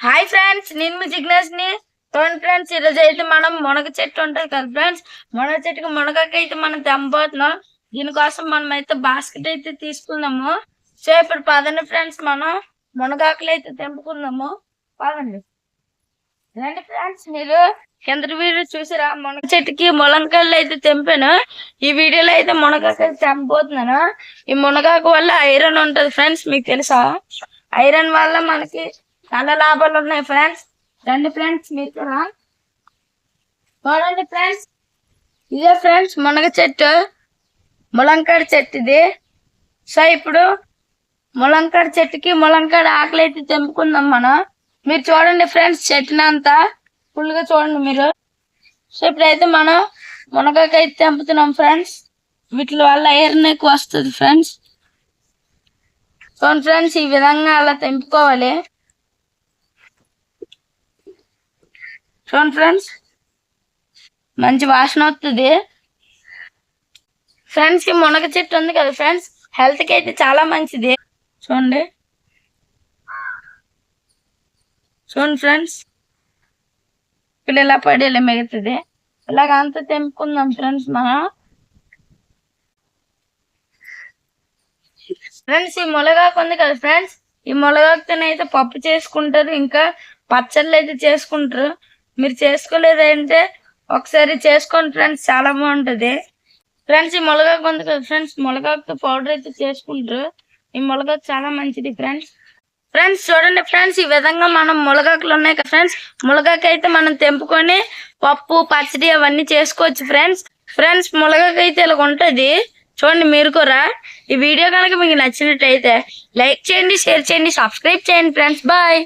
Hi friends నేను మీ జిగ్నేష్ని చూడండి friends ఈరోజు అయితే మనం మునగ చెట్టు ఉంటుంది కదా ఫ్రెండ్స్ మునగ చెట్టుకి మునగకి అయితే మనం తెంపబోతున్నాం. దీనికోసం మనం అయితే బాస్కెట్ అయితే తీసుకుందాము. సో ఇప్పుడు పదండి ఫ్రెండ్స్ మనం మునగాకులు అయితే తెంపుకుందాము. పదండి. రండి ఫ్రెండ్స్ మీరు కింద వీడియో చూసారా? మునగ చెట్టుకి ములంకాయలు అయితే తెంపాను. ఈ వీడియోలో అయితే మునగాకు అయితే తెంపబోతున్నాను. ఈ మునగాకు వల్ల ఐరన్ ఉంటది ఫ్రెండ్స్ మీకు తెలుసా? ఐరన్ వల్ల మనకి చాలా లాభాలు ఉన్నాయి ఫ్రెండ్స్. రండి ఫ్రెండ్స్ మీరు కూడా చూడండి ఫ్రెండ్స్. ఇదే ఫ్రెండ్స్ మునగ చెట్టు. ములంకాడ చెట్టు ఇది సో ఇప్పుడు ములంకాడ చెట్టుకి ములంకాడ ఆకలి అయితే తెంపుకుందాం మనం. మీరు చూడండి ఫ్రెండ్స్ చెట్టునంతా ఫుల్గా చూడండి మీరు. సో ఇప్పుడైతే మనం మునగకైతే తెంపుతున్నాం ఫ్రెండ్స్. వీటి వల్ల ఐరన్ ఎక్కువ వస్తుంది ఫ్రెండ్స్. చూడండి ఫ్రెండ్స్ ఈ విధంగా అలా తెంపుకోవాలి. చూడండి ఫ్రెండ్స్. మంచి వాసన వస్తుంది. ఫ్రెండ్స్ ఈ మునగ చెట్టు ఉంది కదా ఫ్రెండ్స్. హెల్త్కి అయితే చాలా మంచిది. చూడండి. చూడండి ఫ్రెండ్స్. ఇక్కడ ఇలా పడేలా ఇలా మిగుతుంది. ఇలాగ అంతా తెంపుకుందాం ఫ్రెండ్స్ మనం. ఫ్రెండ్స్ ఈ మునగాకు ఉంది కదా ఫ్రెండ్స్. ఈ మునగాకుతో అయితే పప్పు చేసుకుంటారు ఇంకా పచ్చళ్ళు అయితే చేసుకుంటారు. మీరు చేసుకోలేదంటే ఒకసారి చేసుకోండి ఫ్రెండ్స్ చాలా బాగుంటది. ఫ్రెండ్స్ ఈ మొలగాకు ఉంది కదా ఫ్రెండ్స్ మొలగాకు పౌడర్ అయితే చేసుకుంటారు. ఈ మొలగాకు చాలా మంచిది ఫ్రెండ్స్. ఫ్రెండ్స్ చూడండి ఫ్రెండ్స్ ఈ విధంగా మనం ములగాకులు ఉన్నాయి కదా ఫ్రెండ్స్ మునగాకు అయితే మనం తెంపుకొని పప్పు పచ్చడి అవన్నీ చేసుకోవచ్చు ఫ్రెండ్స్. ఫ్రెండ్స్ మునగాకు అయితే ఇలా ఉంటది. చూడండి మీరు కూడా ఈ వీడియో కనుక మీకు నచ్చినట్టయితే లైక్ చేయండి షేర్ చేయండి సబ్స్క్రైబ్ చేయండి ఫ్రెండ్స్. బాయ్.